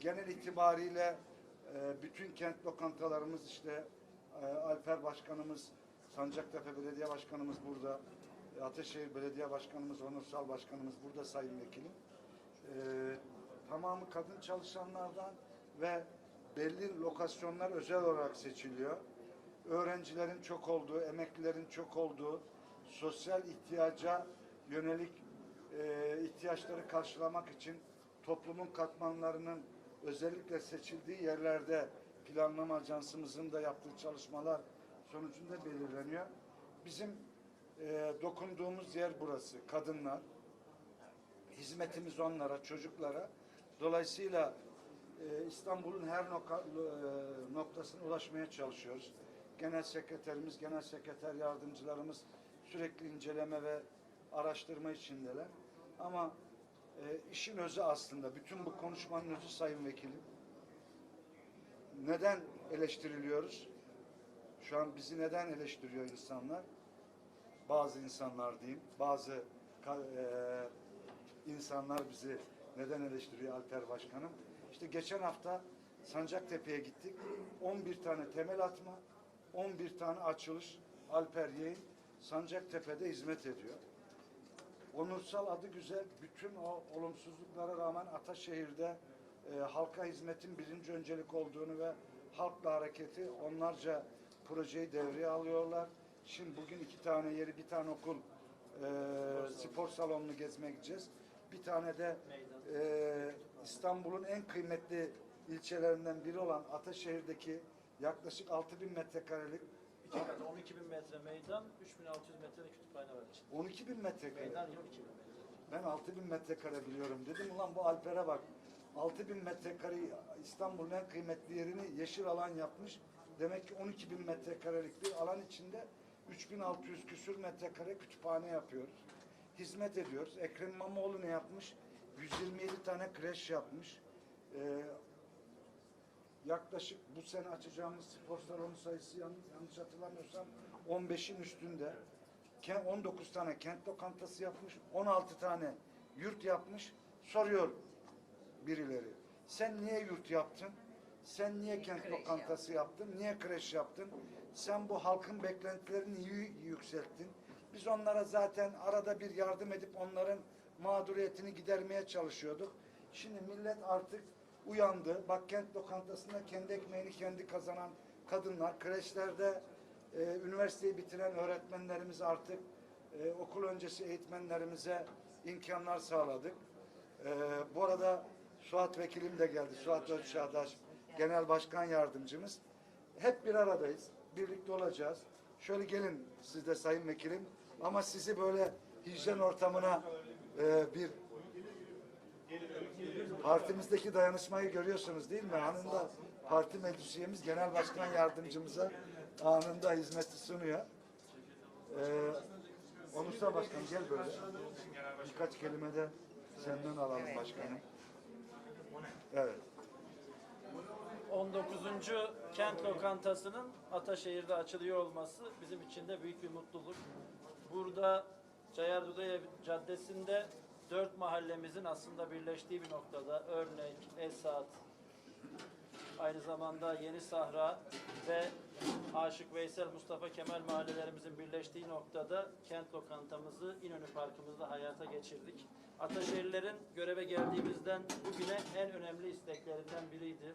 genel itibariyle e, bütün kent lokantalarımız işte e, Alper Başkanımız, Sancaktepe Belediye Başkanımız burada, e, Ateşehir Belediye Başkanımız, Onursal Başkanımız burada Sayın Vekilim. E, tamamı kadın çalışanlardan ve belli lokasyonlar özel olarak seçiliyor. Öğrencilerin çok olduğu, emeklilerin çok olduğu, sosyal ihtiyaca yönelik e, ihtiyaçları karşılamak için toplumun katmanlarının özellikle seçildiği yerlerde planlama ajansımızın da yaptığı çalışmalar sonucunda belirleniyor. Bizim e, dokunduğumuz yer burası, kadınlar. Hizmetimiz onlara, çocuklara. Dolayısıyla e, İstanbul'un her noka, e, noktasına ulaşmaya çalışıyoruz. Genel sekreterimiz, genel sekreter yardımcılarımız sürekli inceleme ve araştırma içindeler. Ama e, işin özü aslında, bütün bu konuşmanın özü Sayın Vekilim. Neden eleştiriliyoruz? Şu an bizi neden eleştiriyor insanlar? Bazı insanlar diyeyim, bazı e, insanlar bizi neden eleştiriyor Alper Başkanım? İşte geçen hafta Sancaktepe'ye gittik. 11 tane temel atma, 11 tane açılış Alper Yeğin Sancaktepe'de hizmet ediyor. Onursal adı güzel. Bütün o olumsuzluklara rağmen Ataşehir'de e, halka hizmetin birinci öncelik olduğunu ve halkla hareketi onlarca projeyi devreye alıyorlar. Şimdi bugün iki tane yeri, bir tane okul, e, spor salonunu gezmeye gideceğiz. Bir tane de e, İstanbul'un en kıymetli ilçelerinden biri olan Ataşehir'deki yaklaşık 6000 metrekarelik İki kat 12 bin metre meydan, 3600 metre de kütüphane var içinde. 12 bin metrekare. Meydan 12 bin metre. Ben 6000 metrekare biliyorum dedim. Ulan bu Alper'e bak. 6000 metrekare İstanbul'un en kıymetli yerini yeşil alan yapmış. Demek ki 12 bin metrekarelik bir alan içinde 3600 küsür metrekare kütüphane yapıyoruz. Hizmet ediyoruz. Ekrem İmamoğlu ne yapmış? 127 tane kreş yapmış. Ee, yaklaşık bu sene açacağımız spor salonu sayısı yanlış, hatırlamıyorsam 15'in üstünde. Ken- 19 tane kent lokantası yapmış, 16 tane yurt yapmış. Soruyor birileri. Sen niye yurt yaptın? Sen niye kent lokantası yaptın? Niye kreş yaptın? Sen bu halkın beklentilerini iyi yükselttin. Biz onlara zaten arada bir yardım edip onların mağduriyetini gidermeye çalışıyorduk. Şimdi millet artık uyandı. Bak kent lokantasında kendi ekmeğini kendi kazanan kadınlar, kreşlerde e, üniversiteyi bitiren öğretmenlerimiz artık e, okul öncesi eğitmenlerimize imkanlar sağladık. E, bu arada Suat Vekilim de geldi. Suat Özçağdaş Genel Başkan Yardımcımız. Hep bir aradayız. Birlikte olacağız. Şöyle gelin siz de Sayın Vekilim. Ama sizi böyle hijyen ortamına e, bir partimizdeki dayanışmayı görüyorsunuz değil mi? Anında parti meclis üyemiz genel başkan yardımcımıza anında hizmeti sunuyor. Ee, Onursal Başkanım gel böyle. Birkaç kelime de senden alalım başkanım. Evet. 19. kent lokantasının Ataşehir'de açılıyor olması bizim için de büyük bir mutluluk. Burada Cayar Dudaya Caddesi'nde dört mahallemizin aslında birleştiği bir noktada Örnek, Esat, aynı zamanda Yeni Sahra ve Aşık Veysel Mustafa Kemal mahallelerimizin birleştiği noktada kent lokantamızı İnönü Parkımızda hayata geçirdik. Ataşehirlerin göreve geldiğimizden bugüne en önemli isteklerinden biriydi.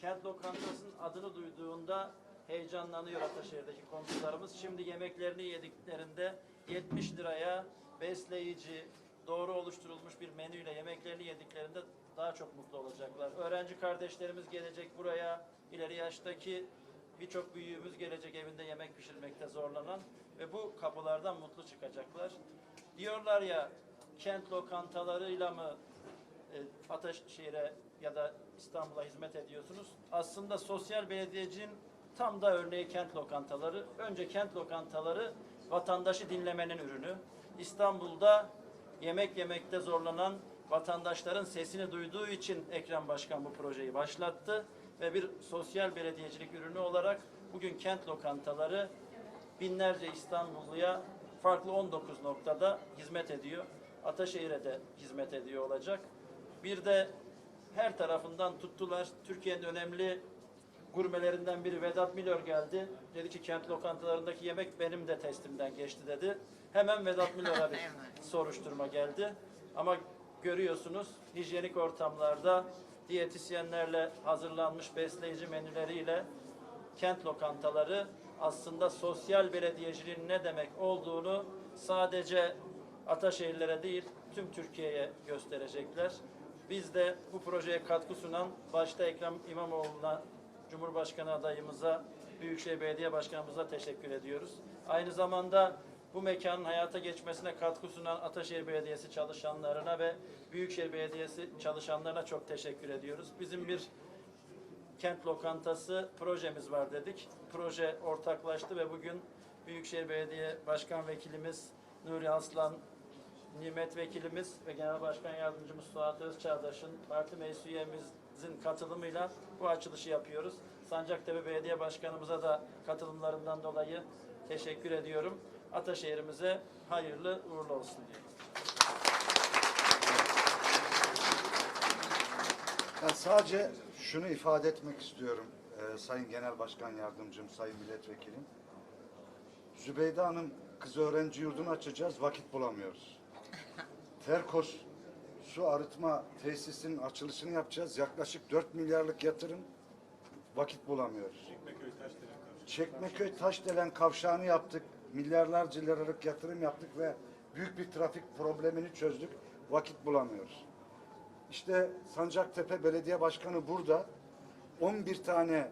Kent lokantasının adını duyduğunda heyecanlanıyor Ataşehir'deki komşularımız. Şimdi yemeklerini yediklerinde 70 liraya besleyici, doğru oluşturulmuş bir menüyle yemeklerini yediklerinde daha çok mutlu olacaklar. Öğrenci kardeşlerimiz gelecek buraya, ileri yaştaki birçok büyüğümüz gelecek evinde yemek pişirmekte zorlanan ve bu kapılardan mutlu çıkacaklar. Diyorlar ya kent lokantalarıyla mı e, Ataşehir'e ya da İstanbul'a hizmet ediyorsunuz. Aslında sosyal belediyecinin tam da örneği kent lokantaları. Önce kent lokantaları vatandaşı dinlemenin ürünü. İstanbul'da yemek yemekte zorlanan vatandaşların sesini duyduğu için Ekrem Başkan bu projeyi başlattı ve bir sosyal belediyecilik ürünü olarak bugün kent lokantaları binlerce İstanbulluya farklı 19 noktada hizmet ediyor. Ataşehir'e de hizmet ediyor olacak. Bir de her tarafından tuttular. Türkiye'nin önemli gurmelerinden biri Vedat Milor geldi. Dedi ki kent lokantalarındaki yemek benim de testimden geçti dedi. Hemen Vedat Milor'a bir soruşturma geldi. Ama görüyorsunuz hijyenik ortamlarda diyetisyenlerle hazırlanmış besleyici menüleriyle kent lokantaları aslında sosyal belediyeciliğin ne demek olduğunu sadece Ataşehirlere değil tüm Türkiye'ye gösterecekler. Biz de bu projeye katkı sunan başta Ekrem İmamoğlu'na, Cumhurbaşkanı adayımıza, Büyükşehir Belediye Başkanımıza teşekkür ediyoruz. Aynı zamanda bu mekanın hayata geçmesine katkı sunan Ataşehir Belediyesi çalışanlarına ve Büyükşehir Belediyesi çalışanlarına çok teşekkür ediyoruz. Bizim bir kent lokantası projemiz var dedik. Proje ortaklaştı ve bugün Büyükşehir Belediye Başkan Vekilimiz Nuri Aslan, Nimet Vekilimiz ve Genel Başkan Yardımcımız Suat Özçağdaş'ın parti meclis üyemizin katılımıyla bu açılışı yapıyoruz. Sancaktepe Belediye Başkanımıza da katılımlarından dolayı teşekkür ediyorum. Ataşehir'imize hayırlı uğurlu olsun diyorum. Ben sadece şunu ifade etmek istiyorum e, Sayın Genel Başkan Yardımcım, Sayın Milletvekilim. Zübeyde Hanım kız öğrenci yurdunu açacağız, vakit bulamıyoruz. Terkos su arıtma tesisinin açılışını yapacağız. Yaklaşık 4 milyarlık yatırım, vakit bulamıyoruz. Çekmeköy Taşdelen kavşağını yaptık. Milyarlarca liralık yatırım yaptık ve büyük bir trafik problemini çözdük. Vakit bulamıyoruz. İşte Sancaktepe Belediye Başkanı burada 11 tane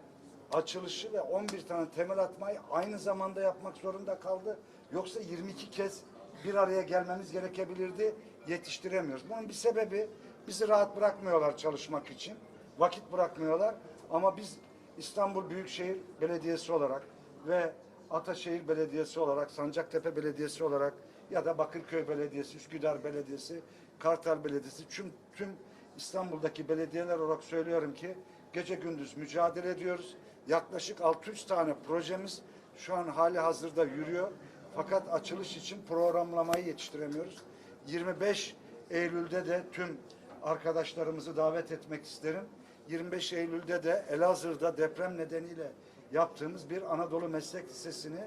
açılışı ve 11 tane temel atmayı aynı zamanda yapmak zorunda kaldı. Yoksa 22 kez bir araya gelmemiz gerekebilirdi. Yetiştiremiyoruz. Bunun bir sebebi bizi rahat bırakmıyorlar çalışmak için. Vakit bırakmıyorlar. Ama biz İstanbul Büyükşehir Belediyesi olarak ve Ataşehir Belediyesi olarak, Sancaktepe Belediyesi olarak ya da Bakırköy Belediyesi, Üsküdar Belediyesi, Kartal Belediyesi, tüm, tüm İstanbul'daki belediyeler olarak söylüyorum ki gece gündüz mücadele ediyoruz. Yaklaşık 600 tane projemiz şu an hali hazırda yürüyor. Fakat açılış için programlamayı yetiştiremiyoruz. 25 Eylül'de de tüm arkadaşlarımızı davet etmek isterim. 25 Eylül'de de Elazığ'da deprem nedeniyle yaptığımız bir Anadolu Meslek Lisesi'ni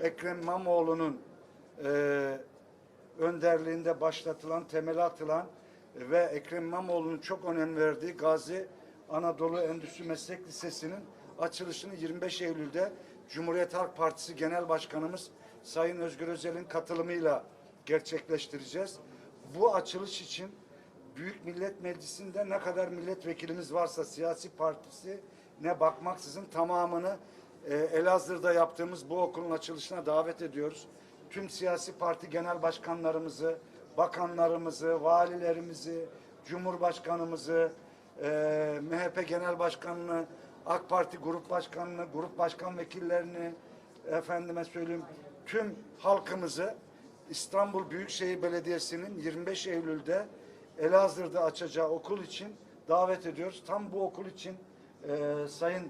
Ekrem İmamoğlu'nun eee önderliğinde başlatılan, temeli atılan ve Ekrem İmamoğlu'nun çok önem verdiği Gazi Anadolu Endüstri Meslek Lisesi'nin açılışını 25 Eylül'de Cumhuriyet Halk Partisi Genel Başkanımız Sayın Özgür Özel'in katılımıyla gerçekleştireceğiz. Bu açılış için Büyük Millet Meclisi'nde ne kadar milletvekilimiz varsa siyasi partisi ne bakmaksızın tamamını e, Elazığ'da yaptığımız bu okulun açılışına davet ediyoruz. Tüm siyasi parti genel başkanlarımızı, bakanlarımızı, valilerimizi, cumhurbaşkanımızı, e, MHP genel başkanını, AK Parti grup başkanını, grup başkan vekillerini, efendime söyleyeyim tüm halkımızı İstanbul Büyükşehir Belediyesi'nin 25 Eylül'de Elazığ'da açacağı okul için davet ediyoruz. Tam bu okul için e, Sayın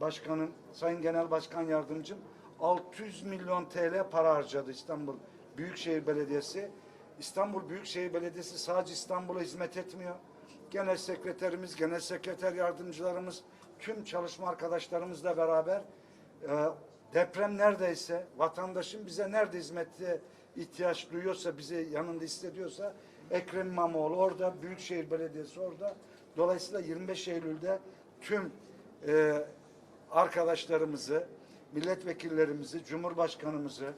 Başkanım, Sayın Genel Başkan Yardımcım 600 milyon TL para harcadı İstanbul Büyükşehir Belediyesi. İstanbul Büyükşehir Belediyesi sadece İstanbul'a hizmet etmiyor. Genel sekreterimiz, genel sekreter yardımcılarımız, tüm çalışma arkadaşlarımızla beraber e, deprem neredeyse, vatandaşın bize nerede hizmette ihtiyaç duyuyorsa, bizi yanında hissediyorsa Ekrem İmamoğlu orada, Büyükşehir Belediyesi orada. Dolayısıyla 25 Eylül'de tüm e, arkadaşlarımızı, milletvekillerimizi, Cumhurbaşkanımızı,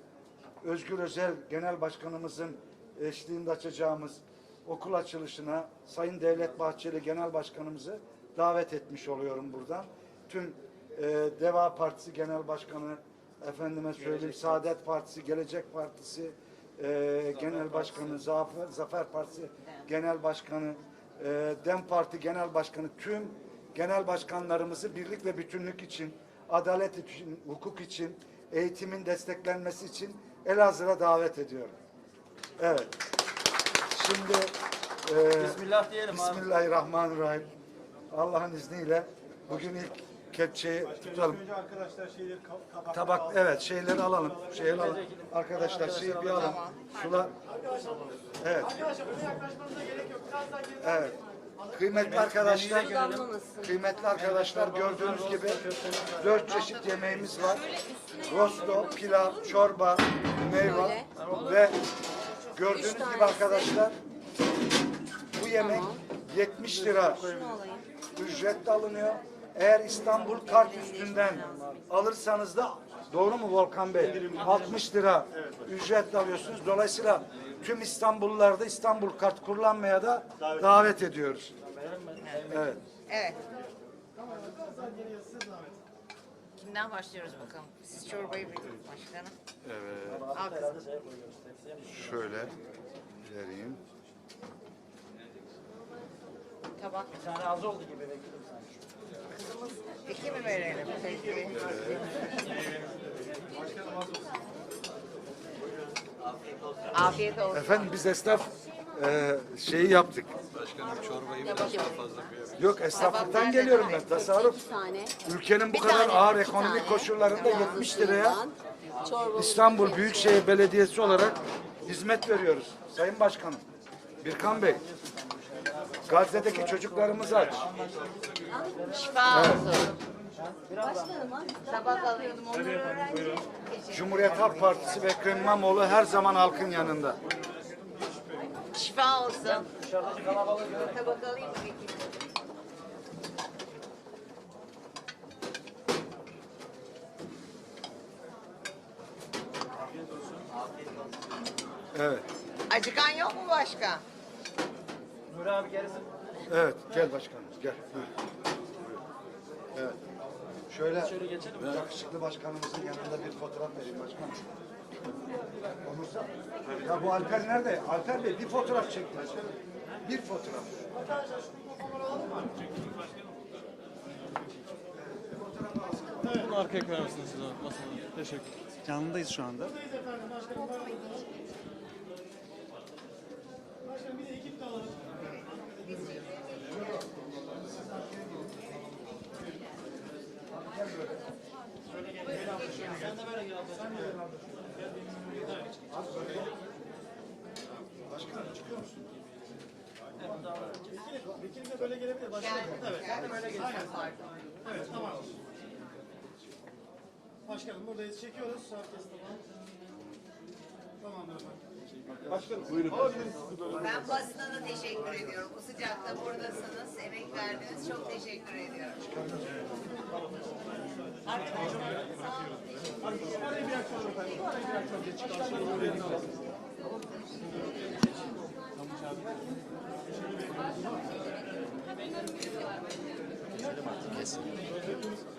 Özgür Özel Genel Başkanımızın eşliğinde açacağımız okul açılışına Sayın Devlet Bahçeli Genel Başkanımızı davet etmiş oluyorum buradan. Tüm e, Deva Partisi Genel Başkanı, efendime söyleyeyim Saadet Partisi, Gelecek Partisi e, Genel Başkanı, Zafer, Zafer Partisi Genel Başkanı, e, Dem Parti Genel Başkanı, tüm genel başkanlarımızı birlik ve bütünlük için, adalet için, hukuk için, eğitimin desteklenmesi için Elazığ'a davet ediyorum. Evet. Şimdi e, Bismillah diyelim. Bismillahirrahmanirrahim. Allah'ın izniyle bugün ilk kepçeyi tutalım. Önce arkadaşlar şeyleri ka- tabaklara Tabak evet şeyleri alalım. Şeyleri alalım. Arkadaşlar şeyi bir alın. Sular. Evet. Evet. Kıymetli arkadaşlar, kıymetli arkadaşlar gördüğünüz gibi dört çeşit yemeğimiz var. Rosto, pilav, çorba, meyve ve gördüğünüz gibi arkadaşlar bu yemek 70 lira. Ücretli alınıyor. Eğer İstanbul kart üstünden alırsanız da doğru mu Volkan Bey? 60 lira. Ücretli alıyorsunuz. Dolayısıyla tüm İstanbullularda İstanbul kart kullanmaya da davet ediyoruz. Evet. Evet. Kimden başlıyoruz bakalım? Siz çorbayı bilin başkanım. Evet. Al kızım. Şöyle vereyim. Tabak. Bir tane az oldu gibi vekilim sanki. Kızımız iki mi verelim? Peki. Afiyet olsun. Efendim biz esnaf e, şeyi yaptık. Yok esnaflıktan geliyorum ben. Tasarruf. İki tane. Ülkenin bu Bir kadar tane, ağır iki ekonomik tane. koşullarında Yalnız 70 liraya suyundan, çorbamızı İstanbul yapıyoruz. Büyükşehir Belediyesi olarak hizmet veriyoruz. Sayın Başkanım. Birkan Bey. Gazze'deki çocuklarımız aç. Şifa olsun. Onları öğrenci. Cumhuriyet Halk Partisi ve Ekrem İmamoğlu her zaman halkın yanında. Şifa olsun. Tabak alayım mı peki? Evet. Acıkan yok mu başka? Nuri abi gerisi. Evet. Gel başkanım. Gel. Buyur. Evet. Şöyle Şöyle geçelim. yakışıklı başkanımızın yanında bir fotoğraf vereyim başkanım. Olursa. Ya bu Alper nerede? Alper Bey bir fotoğraf çekti. Bir fotoğraf. Bunu arkaya koyar mısınız siz? Teşekkür Yanındayız şu anda. Başkanım buradayız. Çekiyoruz. Herkes tamam. Tamamdır efendim. Ben basına da teşekkür ediyorum. Bu sıcakta buradasınız, emek verdiniz. Çok teşekkür ediyorum. Kesinlikle.